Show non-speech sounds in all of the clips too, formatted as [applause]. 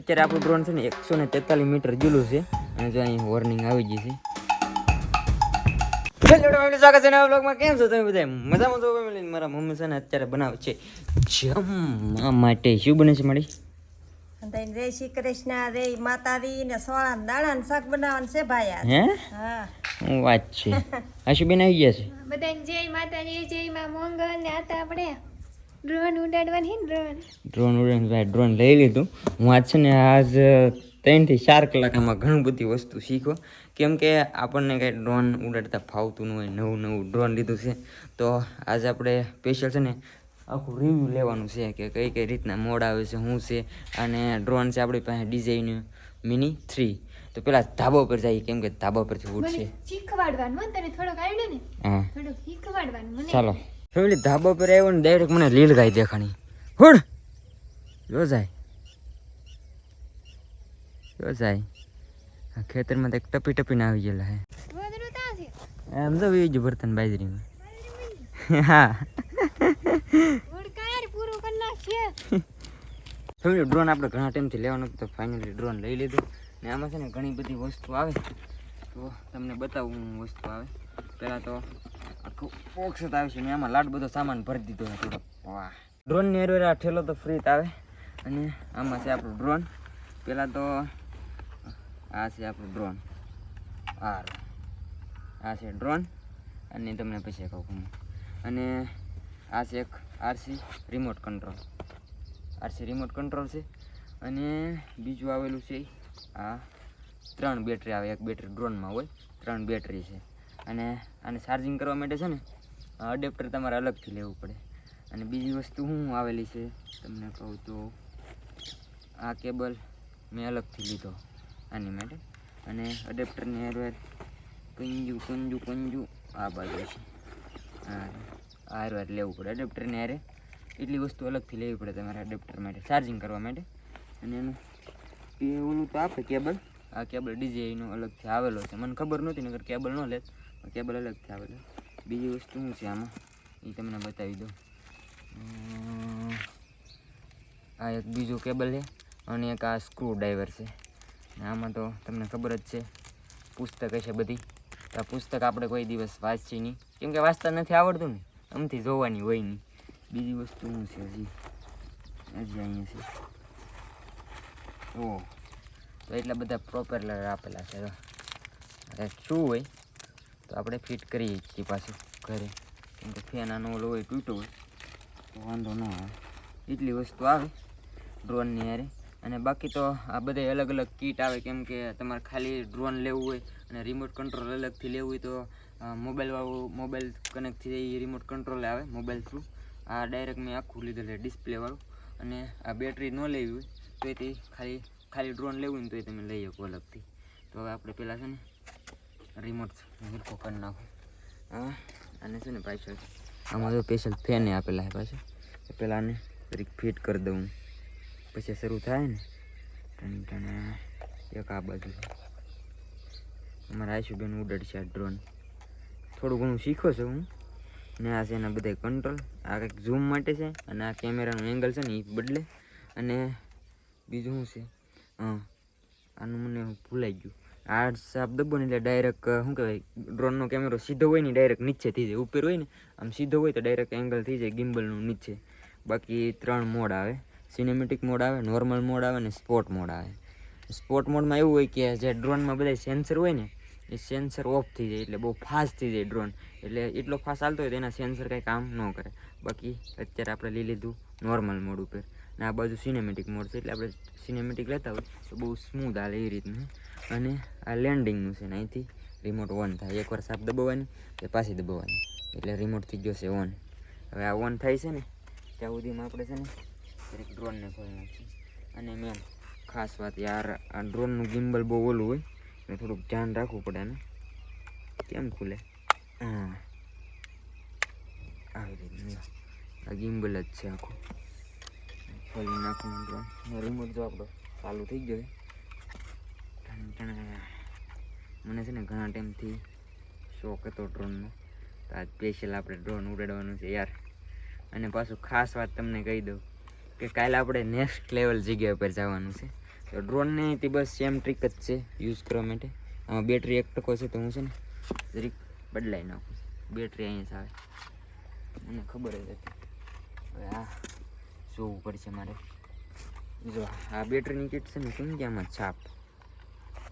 અત્યારે આપણું ડ્રોન છે ને એકસો ને તેતાલીસ મીટર જુલું છે. અને જો અહીં વોર્નિંગ આવી ગઈ છે. સ્વાગત છે નવા બ્લોગમાં કેમ છો તમે બધા? મજામાં છો ફેમિલી મારા મમ્મી છે ને અત્યારે બનાવે છે જમવા માટે. શું બને છે મારી? જય શ્રી કૃષ્ણ રે માતાજી ને સોળા દાણા ને શાક બનાવવાનું છે ભાઈ. હે? હા. હું વાત છે. આશુબેન આવી ગયા છે? બધાને જય માતાજી જય માં મંગળ ને આપણે ડ્રોન ઉડાડવાની ડ્રોન ડ્રોન ઉડાડીને ડ્રોન લઈ લીધું. હું આજ છે ને આજ ત્રણથી ચાર કલાક આમાં ઘણું બધી વસ્તુ શીખો કેમ કે આપણને કંઈ ડ્રોન ઉડાડતા ફાવતું ન હોય નવું નવું ડ્રોન લીધું છે. તો આજે આપણે સ્પેશિયલ છે ને આખું રિવ્યૂ લેવાનું છે કે કઈ કઈ રીતના મોડ આવે છે શું છે. અને ડ્રોન છે આપણી પાસે ડિઝાઇન મિની થ્રી તો પેલા ધાબા પર જઈએ કેમ કે ધાબા પરથી ઉડશે. શીખવાડવાનું તને થોડોક આવડે ને? હા. થોડુંક શીખવાડવાનું ચાલો. ફેમિલી ધાબા પર આવ્યો ને ડાયરેક્ટ મને લીલ ગાય દેખાણી. હુડ જો જાય. જો જાય. આ ખેતરમાં તો એક ટપી ટપીને આવી ગયેલા હે. એમ તો વીજ બર્તન બાજરીમાં. હા. ફેમિલી ડ્રોન આપણે ઘણા ટાઈમથી લેવાનું હતું તો ફાઇનલી ડ્રોન લઈ લીધું. ને આમાં છે ને ઘણી બધી વસ્તુ આવે. તો તમને બતાવું વસ્તુ આવે. પહેલાં તો આખું બોક્સ જ આવશે ને આમાં લાડ બધો સામાન ભરી દીધો છે થોડો વાહ. ડ્રોનની એરવેર આ ઠેલો તો ફ્રી આવે. અને આમાં છે આપણું ડ્રોન પહેલાં તો આ છે આપણું ડ્રોન આર આ છે ડ્રોન અને તમને પછી કહું. હું અને આ છે એક RC remote control RC remote control છે. અને બીજું આવેલું છે આ. ત્રણ બેટરી આવે. એક બેટરી ડ્રોનમાં હોય. ત્રણ બેટરી છે. અને આને ચાર્જિંગ કરવા માટે છે ને અડેપ્ટર તમારે અલગથી લેવું પડે. અને બીજી વસ્તુ શું આવેલી છે, તમને કહું તો, આ કેબલ મેં અલગથી લીધો આની માટે. અને અડેપ્ટરની હેરવેર કંજુ કંજુ કંજુ, આ બાજુ છે. હા આ હેરવેર લેવું પડે. અડેપ્ટરની હારે એટલી વસ્તુ અલગથી લેવી પડે તમારે અડેપ્ટર માટે ચાર્જિંગ કરવા માટે. અને એનું, એ ઓલું તો આપે કેબલ. આ કેબલ ડીજે એનો અલગથી આવેલો છે. મને ખબર નહોતી નગર કેબલ ન લેત કેબલ અલગથી આવેલો બીજી વસ્તુ શું છે આમાં? એ તમને બતાવી દઉં. આ એક બીજું કેબલ છે અને એક આ સ્ક્રૂ ડ્રાઈવર છે. આમાં તો તમને ખબર જ છે, પુસ્તક હશે બધી. આ પુસ્તક આપણે કોઈ દિવસ વાંચી નહીં. કેમ કે વાંચતા નથી આવડતું ને. આમથી જોવાની હોય નહીં. બીજી વસ્તુ શું છે હજી? હજી અહીંયા છે. ઓ તો એટલા બધા પ્રોપેલર આપેલા છે. શું હોય? તો આપણે ફિટ કરીએ છીએ પાછું ઘરે. કેમ કે ફેન આનો ઓલો હોય, તૂટો હોય. તો વાંધો ન આવે. એટલી વસ્તુ આવે ડ્રોનની હારે. અને બાકી તો આ બધા અલગ અલગ કીટ આવે. કેમ કે તમારે ખાલી ડ્રોન લેવું હોય અને રિમોટ કંટ્રોલ અલગથી લેવું હોય તો મોબાઈલવાળું મોબાઈલ કનેક્ટ થઈ એ રિમોટ કંટ્રોલ આવે મોબાઈલ થ્રુ આ ડાયરેક્ટ મેં આખું લીધેલું ડિસ્પ્લેવાળું અને આ બેટરી ન લેવી હોય તો એથી ખાલી ખાલી ડ્રોન લેવું ને તો તમે લઈ શકો અલગથી. તો હવે આપણે પહેલાં છે ને રિમોટ હિરકો કરી નાખો. હા અને છે ને પાછળ આમાં તો સ્પેશિયલ ફેને આપેલા છે પાછું પહેલાં આને જરીક ફિટ કરી દઉં. પછી શરૂ થાય ને, ટન ટન, એક આ બાજુ. અમારા આયુષુબેન ઉડાડશે આ ડ્રોન થોડું ઘણું શીખો છું હું. ને આ છે એના બધા કંટ્રોલ આ કંઈક ઝૂમ માટે છે અને આ કેમેરાનું એંગલ છે ને એ બદલે. અને બીજું શું છે? હા. આનું મને ભૂલાઈ ગયું. આ સાપ દબો ને એટલે ડાયરેક્ટ શું કહેવાય ડ્રોનનો કેમેરો સીધો હોય ને ડાયરેક્ટ નીચે થઈ જાય. ઉપર હોય ને, આમ સીધો હોય તો ડાયરેક્ટ એંગલ થઈ જાય ગિમ્બલનું નીચે. બાકી ત્રણ મોડ આવે. સિનેમેટિક મોડ આવે નોર્મલ મોડ આવે ને સ્પોર્ટ મોડ આવે. સ્પોર્ટ મોડમાં એવું હોય કે જે ડ્રોનમાં બધા સેન્સર હોય ને, એ સેન્સર ઓફ થઈ જાય એટલે બહુ ફાસ્ટ થઈ જાય ડ્રોન એટલે એટલો ફાસ્ટ ચાલતો હોય તો એના સેન્સર કંઈ કામ ન કરે. બાકી અત્યારે આપણે લઈ લીધું નોર્મલ મોડ ઉપર. ને આ બાજુ સિનેમેટિક મોડ છે, એટલે આપણે સિનેમેટિક લેતા હોય તો બહુ સ્મૂથ હાલે એ રીતનું. અને આ લેન્ડિંગનું છે ને, અહીંથી રિમોટ ઓન થાય. એકવાર સાપ દબાવવાની કે પાછી દબાવવાની. એટલે રિમોટથી જશે ઓન હવે આ ઓન થાય છે ને, ત્યાં સુધીમાં આપણે છે ને, દરેક ડ્રોનને ખોલી નાખીએ. અને મેન ખાસ વાત યાર, આ ડ્રોનનું ગિમ્બલ બહુ ઓલું હોય, એટલે થોડુંક ધ્યાન રાખવું પડે ને. કેમ ખુલે? હા. આવી રીતનું. આ ગિમ્બલ જ છે આખું. ખોલી નાખું ડ્રોન રિમોટ જો આપણો ચાલુ થઈ ગયો છે. મને છે ને ઘણા ટાઈમથી શોખ હતો ડ્રોનનો તો આજ સ્પેશિયલ આપણે ડ્રોન ઉડાડવાનું છે યાર. અને પાછું ખાસ વાત તમને કહી દઉં કે કાલે આપણે નેક્સ્ટ લેવલ જગ્યા પર જવાનું છે. તો ડ્રોનની તે બસ સેમ ટ્રીક જ છે યુઝ કરવા માટે. આમાં બેટરી એક ટકો છે તો હું છે ને જરીક બદલાઈ નાખું. બેટરી અહીંયા આવે. મને ખબર જ હતી. હવે આ જોવું પડશે મારે. જો, આ બેટરીની કીટ છે ને સમજી આમાં છાપ?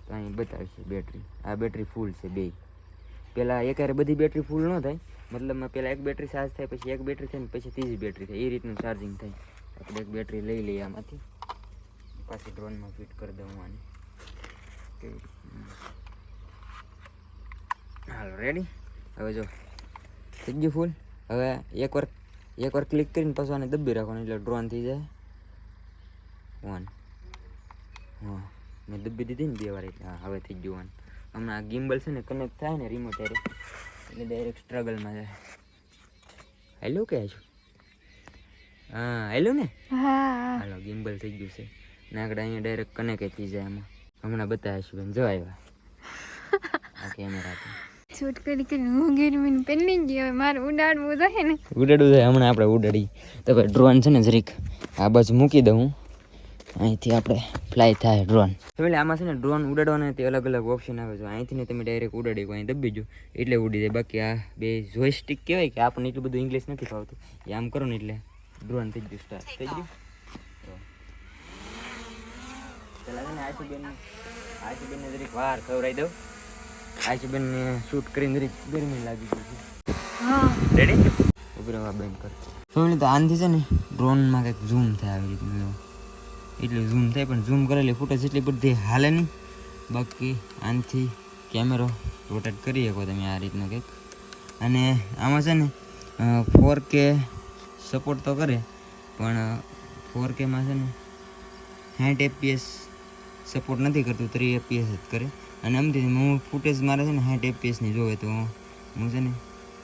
તો અહીં બતાવશે બેટરી આ બેટરી ફૂલ છે બે. પહેલાં એકારે બધી બેટરી ફૂલ ન થાય. મતલબમાં પહેલાં એક બેટરી ચાર્જ થાય, પછી એક બેટરી થાય ને પછી ત્રીજી બેટરી થાય. એ રીતનું ચાર્જિંગ થાય. આપણે એક બેટરી લઈ લઈએ આમાંથી. પાછી ડ્રોનમાં ફિટ કરી દઉં આને. હાલો રેડી હવે જો. થઈ ગયું ફૂલ હવે એકવાર એકવાર ક્લિક કરીને પછી આને દબી રાખવાનું એટલે ડ્રોન થઈ જાય. વન હા મેં દબી દીધી ને બે વાર એટલે હા હવે થઈ ગયું વન હમણાં આ ગિમ્બલ છે ને કનેક્ટ થાય ને રિમોટ હારે એટલે ડાયરેક્ટ સ્ટ્રગલમાં જાય. હેલો કે છું. હા હેલો ને? હા. હાલો ગિમ્બલ થઈ ગયું છે. ને આગળ અહીંયા ડાયરેક્ટ કનેક્ટ થઈ જાય એમાં. હમણાં બતાવીશું બેન જો આવ્યા. [laughs] આ કેમેરા શૂટ કરી કરી હું ગેરમીન પહેરી ગયો હવે મારે ઉડાડવું થાય ને. ઉડાડવું છે હમણાં આપણે ઉડાડી. તો ભાઈ ડ્રોન છે ને જરીક આ બાજુ મૂકી દઉં અહીંથી આપણે ફ્લાય થાય ડ્રોન એટલે આમાં છે ને ડ્રોન ઉડાડવાના તે અલગ અલગ ઓપ્શન આવે છે. અહીંથી ને તમે ડાયરેક્ટ ઉડાડી અહીં દબી જો એટલે ઉડી જાય. બાકી આ બે જોઈસ્ટિક કહેવાય કે આપણને એટલું બધું ઇંગ્લિશ નથી ફાવતું. એ આમ કરો ને એટલે ડ્રોન થઈ ગયું સ્ટાર્ટ થઈ ગયું? તો. પેલા છે ને આશુબેન આશુબેનને જરીક વાર ખવડાવી દઉં. આશુબેનને શૂટ કરીને ગરમી લાગી ગઈ છે. હા. રેડી ઉભરવા બેન કર ફેમિલી તો આનથી છે ને ડ્રોનમાં કંઈક ઝૂમ થાય આવી રીતનું એટલે એટલું ઝૂમ થાય પણ ઝૂમ કરેલી ફૂટેજ એટલી બધી હાલે નહીં. બાકી આનથી કેમેરો રોટેટ કરી શકો તમે આ રીતનું કંઈક. અને આમાં છે ને ફોર કે સપોર્ટ તો કરે પણ ફોર કેમાં છે ને સાઠ એપીએસ સપોર્ટ નથી કરતું ત્રી એપીએસ જ કરે. અને આમથી હું ફૂટેજ મારે છે ને સાઠ એફપીએસની જોવે તો હું છે ને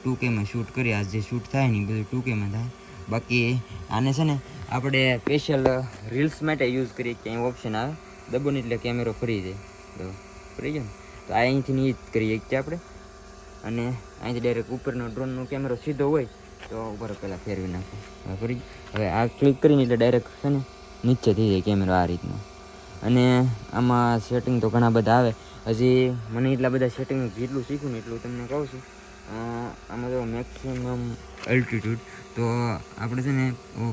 ટુ શૂટ કરી આ જે શૂટ થાય ને બધું ટુ કેમાં થાય. બાકી આને છે ને આપણે સ્પેશિયલ રીલ્સ માટે યુઝ કરીએ, ક્યાંય ઓપ્શન આવે દબોને એટલે કેમેરો ફરી જાય. તો ફરી ગયો ને? તો અહીંથી ની જ કરીએ કે આપણે. અને અહીંથી ડાયરેક્ટ ઉપરનો ડ્રોનનો કેમેરો સીધો હોય, તો ઉપર પહેલાં ફેરવી નાખો. ફરી હવે આ ક્લિક કરીને એટલે ડાયરેક્ટ છે ને નીચે થઈ જાય કેમેરો આ રીતનો. અને આમાં સેટિંગ તો ઘણા બધા આવે. હજી મને એટલા બધા સેટિંગ જેટલું શીખું ને એટલું તમને કહું છું. આમાં જો મેક્સિમમ અલ્ટિટ્યૂડ તો આપણે છે ને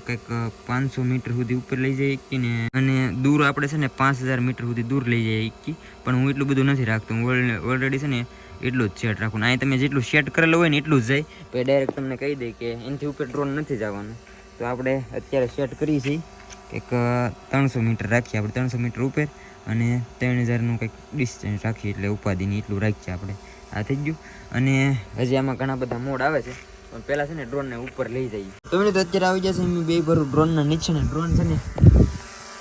કંઈક પાંચસો મીટર સુધી ઉપર લઈ જઈએ કે ને, અને દૂર આપણે છે ને પાંચ હજાર મીટર સુધી દૂર લઈ જઈએ કે પણ હું એટલું બધું નથી રાખતો. હું ઓલરેડી છે ને એટલું જ સેટ રાખું. અહીં તમે જેટલું સેટ કરેલું હોય ને એટલું જ જાય. પછી ડાયરેક્ટ તમને કહી દે કે એનાથી ઉપર ડ્રોન નથી જવાનું. તો આપણે અત્યારે સેટ કરીએ છીએ. એક ત્રણસો મીટર રાખીએ આપણે. ત્રણસો મીટર ઉપર. અને ત્રણ હજારનું કંઈક ડિસ્ટન્સ રાખીએ એટલે ઉપાધિની એટલું રાખીએ આપણે. આ થઈ ગયું. અને હજી આમાં ઘણા બધા મોડ આવે છે. પણ પહેલાં છે ને ડ્રોનને ઉપર લઈ જઈએ. તો તો અત્યારે આવી જશે મેં બે ભરું ડ્રોનના નીચે ને ડ્રોન છે ને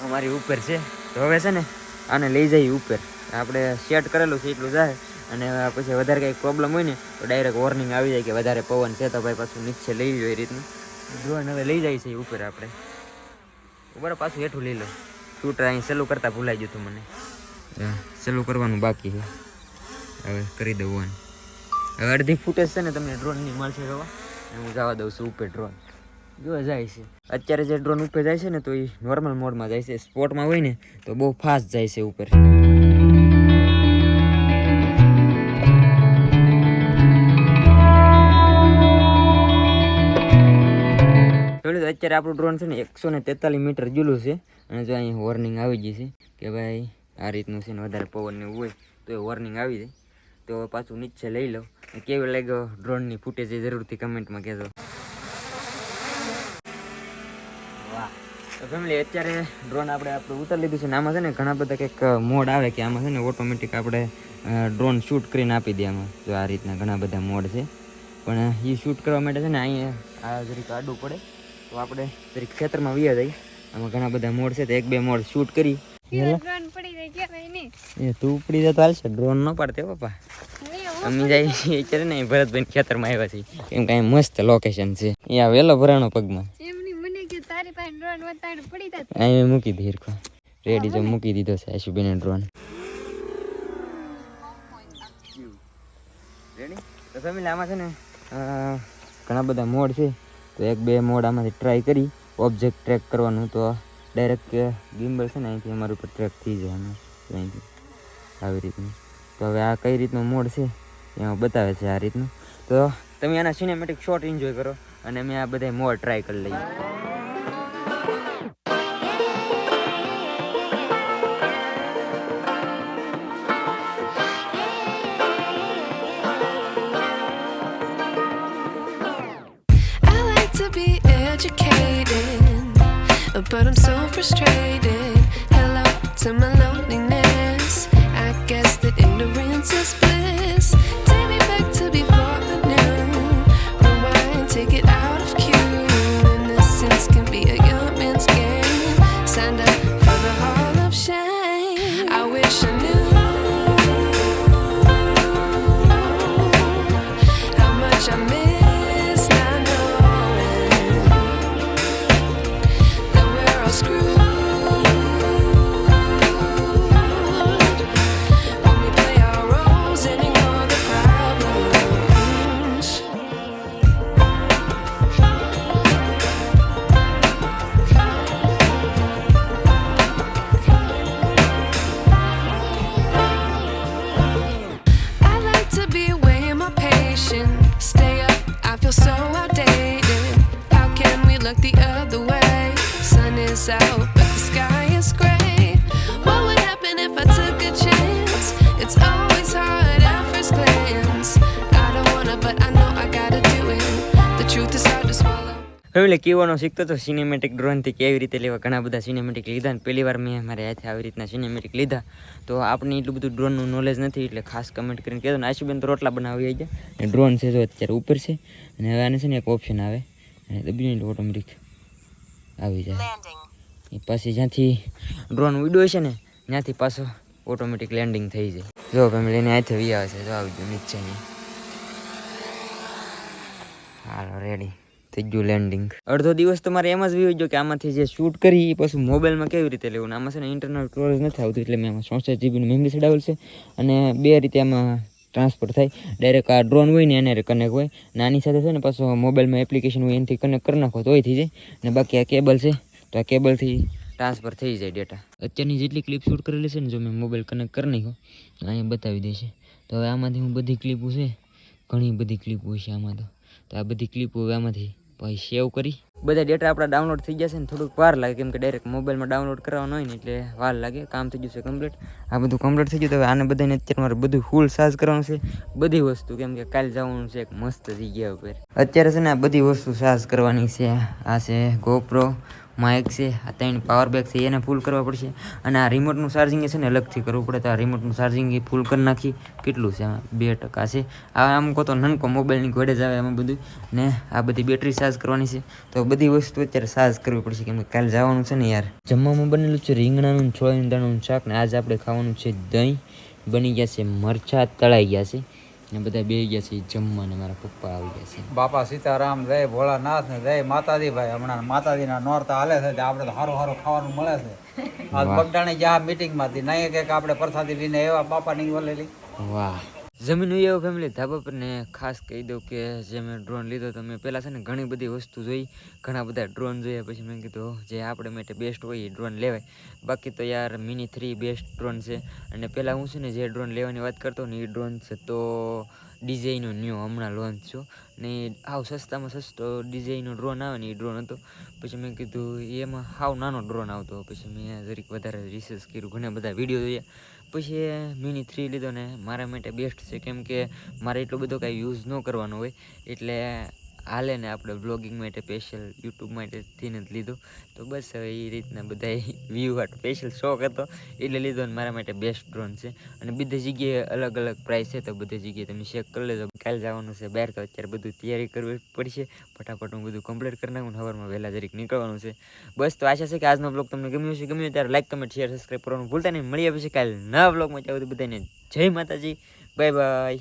અમારી ઉપર છે. તો હવે છે ને આને લઈ જઈએ ઉપર. આપણે સેટ કરેલું છે એટલું જાય. અને પછી વધારે કંઈક પ્રોબ્લેમ હોય ને, તો ડાયરેક્ટ વોર્નિંગ આવી જાય કે વધારે પવન છે તો ભાઈ પાછું નીચે લઈ જાય એ રીતનું. ડ્રોન હવે લઈ જાય છે ઉપર આપણે. બરાબર પાછું હેઠું લઈ લો. શૂટર અહીં સલું કરતાં ભૂલાઈ ગયું હતું મને. સલું કરવાનું બાકી છે. હવે કરી દઉં હવે અડધી ફૂટેજ છે ને તમને ડ્રોનની મળશે જોવા હું જવા દઉં છું ઉપર ડ્રોન જોવા જાય છે. અત્યારે જે ડ્રોન ઉપર જાય છે ને તો એ નોર્મલ મોડમાં જાય છે. સ્પોર્ટમાં હોય ને તો બહુ ફાસ્ટ જાય છે ઉપર. અત્યારે આપણું ડ્રોન છે ને એકસો ને તેતાલીસ મીટર જુલું છે. અને જો અહીં વોર્નિંગ આવી ગઈ છે કે ભાઈ આ રીતનું છે ને વધારે પવનને હોય, તો એ વોર્નિંગ આવી જાય. તો પાછું નીચે લઈ લો કેવી લાગ્યો ડ્રોનની ફૂટેજ જરૂરથી કમેન્ટમાં કહેજો. તો ફેમિલી અત્યારે ડ્રોન આપણે આપણે ઉતારી લીધું છે ને આમાં છે ને ઘણા બધા કંઈક મોડ આવે કે આમાં છે ને ઓટોમેટિક આપણે ડ્રોન શૂટ કરીને આપી દે આમાં. જો આ રીતના ઘણા બધા મોડ છે. પણ એ શૂટ કરવા માટે છે ને અહીંયા આ જરીક આડું પડે. તો આપણે જરીક ખેતરમાં વ્યા જઈએ. આમાં ઘણા બધા મોડ છે તો એક બે મોડ શૂટ કરી. એ તું ઉપડી જતો હાલશે ડ્રોન ન પાડતે પપ્પા. અમે જાય છીએ અત્યારે ને ભરતભાઈ ખેતરમાં આવ્યા છીએ. કેમ કે અહીં મસ્ત લોકેશન છે. અહીંયા વેલો ભરાણો પગમાં. મૂકી દી રેડી જો મૂકી દીધો છે આશુબેન ડ્રોન રેડી તો ફેમિલી આમાં છે ને ઘણા બધા મોડ છે. તો એક બે મોડ આમાંથી ટ્રાય કરી ઓબ્જેક્ટ ટ્રેક કરવાનું તો ડાયરેક્ટ ગિમ્બલ છે ને અહીંથી અમારી ઉપર ટ્રેક થઈ જાય તો અહીંથી આવી રીતનું. તો હવે આ કઈ રીતનો મોડ છે એમાં બતાવે છે આ રીતનું. તો તમે આના સિનેમેટિક શોટ એન્જોય કરો અને મેં આ બધા મોડ ટ્રાય કરી લઈએ. Frustrated. Swallow. હવે કહેવાનો શીખતો હતો સિનેમેટિક ડ્રોનથી કેવી રીતે લેવા? ઘણા બધા સિનેમેટિક લીધા ને પહેલી વાર મેં મારે હાથે આવી રીતના સિનેમેટિક લીધા. તો આપણને એટલું બધું ડ્રોનનું નોલેજ નથી એટલે ખાસ કમેન્ટ કરીને કહેતો ને આશુબેન તો રોટલા બનાવી આવી ગયા. અને ડ્રોન છે જો અત્યારે ઉપર છે. અને હવે આને છે ને એક ઓપ્શન આવે. અને દબીને ઓટોમેટિક આવી જાય. એ પછી જ્યાંથી ડ્રોન ઉડ્યો છે ને ત્યાંથી પાછો ઓટોમેટિક લેન્ડિંગ થઈ જાય. જો ફેમિલીને હાથે વી આવે છે જો આવી ગયું નીચે હાલો રેડી થઈ ગયું લેન્ડિંગ અડધો દિવસ તો મારે એમ જ વી કે આમાંથી જે શૂટ કરી એ પછી મોબાઈલમાં કેવી રીતે લેવું આમાં છે ને ઇન્ટરનલ સ્ટોરેજ નથી આવતું એટલે મેં આમાં ચોસઠ જીબીનું મેમરી ચડાવેલ છે અને બે રીતે આમાં ટ્રાન્સફર થાય. ડાયરેક્ટ આ ડ્રોન હોય ને એને કનેક્ટ હોય. અને આની સાથે છે ને પાછો મોબાઈલમાં એપ્લિકેશન હોય એનાથી કનેક્ટ કરી નાખો તો થઈ જાય. અને બાકી આ કેબલ છે, તો આ કેબલથી ટ્રાન્સફર થઈ જાય ડેટા અત્યારની જેટલી ક્લિપ શૂટ કરેલી છે ને જો મેં મોબાઈલ કનેક્ટ કરી નાખ્યો અહીંયા બતાવી દેશે. તો હવે આમાંથી હું બધી ક્લિપો છે, ઘણી બધી ક્લિપો છે આમાં તો. તો આ બધી ક્લિપો હવે આમાંથી પછી સેવ કરી. બધા ડેટા આપણા ડાઉનલોડ થઈ જશે ને થોડુંક વાર લાગે. કેમ કે ડાયરેક્ટ મોબાઈલમાં ડાઉનલોડ કરવાનો હોય ને એટલે વાર લાગે. કામ થઈ જશે કમ્પ્લીટ આ બધું કમ્પ્લીટ થઈ ગયું હવે આને બધાને અત્યારે મારે બધું ફૂલ ચાર્જ કરવાનું છે. બધી વસ્તુ કેમ કે કાલે જવાનું છે એક મસ્ત જગ્યા ઉપર. અત્યારે છે ને આ બધી વસ્તુ ચાર્જ કરવાની છે. આ છે ગોપ્રો માઇક છે, આ ત્રણ પાવર બેક છે, એને ફૂલ કરવા પડશે. અને આ રિમોટનું ચાર્જિંગ છે ને અલગથી કરવું પડે. તો આ રિમોટનું ચાર્જિંગ એ ફૂલ કરી નાખી. કેટલું છે આમાં? બે ટકા છે. આ આમ કહો તો નનકો મોબાઈલની ઘોડે જ આવે એમાં બધું. ને આ બધી બેટરી ચાર્જ કરવાની છે. તો બધી વસ્તુ અત્યારે ચાર્જ કરવી પડશે. કેમ કે કાલે જવાનું છે ને યાર. જમવામાં બનેલું છે રીંગણાનું, છોળાનું દાણાનું શાક ને આજે આપણે ખાવાનું છે દહીં. બની ગયા છે મરચાં, તળાઈ ગયા છે. ને બધા બે ગયા છે જમવાને મારા પપ્પા આવી ગયા છે. બાપા સીતારામ જય ભોળાનાથ ને જય માતાજી ભાઈ. હમણાં માતાજીના નોરતા હાલે છે એટલે આપણે તો સારું સારું ખાવાનું મળે છે. [laughs] આજ બગડાણી જ્યાં મીટિંગમાંથી. નહીં કે આપણે પ્રસાદી લઈને એવા બાપા ની બોલેલી વાહ. જમીન હોય એવું ફેમિલી ધાબા પર ને ખાસ કહી દઉં કે જે મેં ડ્રોન લીધો તો મેં પહેલાં છે ને ઘણી બધી વસ્તુ જોઈ. ઘણા બધા ડ્રોન જોયા પછી મેં કીધું જે આપણે માટે બેસ્ટ હોય એ ડ્રોન લેવાય. બાકી તો યાર મિની થ્રી બેસ્ટ ડ્રોન છે. અને પહેલાં હું છે ને જે ડ્રોન લેવાની વાત કરતો ને એ ડ્રોન છે તો ડીજેનો ન્યૂ હમણાં લોન્ચ છું ને હાવ સસ્તામાં સસ્તો ડીજેનો ડ્રોન આવે ને એ ડ્રોન હતો. પછી મેં કીધું એમાં હાવ નાનો ડ્રોન આવતો પછી મેં જરીક વધારે રિસર્ચ કર્યું, ઘણા બધા વીડિયો જોયા. પછી મિની થ્રી લીધો ને મારા માટે બેસ્ટ છે. કેમ કે મારે એટલો બધો કાંઈ યુઝ ન કરવાનો હોય. એટલે હાલે ને આપણે બ્લોગિંગ માટે સ્પેશિયલ યુટ્યુબ માટે થઈને જ લીધો. તો બસ હવે એ રીતના બધા વ્યૂ હાટ સ્પેશિયલ શોખ હતો, એટલે લીધો ને મારા માટે બેસ્ટ ડ્રોન છે. અને બધી જગ્યાએ અલગ અલગ પ્રાઇસ છે, તો બધી જગ્યાએ તમે ચેક કરી લેજો. કાલે જવાનું છે બહાર, તો અત્યારે બધું તૈયારી કરવી પડશે. ફટાફટ હું બધું કમ્પ્લીટ કરી નાખું સવારમાં વહેલા જરીક નીકળવાનું છે. બસ તો આશા છે કે આજનો બ્લોગ તમને ગમ્યો છે ગમ્યો ત્યારે લાઈક કમેન્ટ શેર સબસ્ક્રાઈબ કરવાનું ભૂલતા નહીં. મળી પછી કાલે નવા બ્લોગમાં ચાલો બધાને જય માતાજી. Bye bye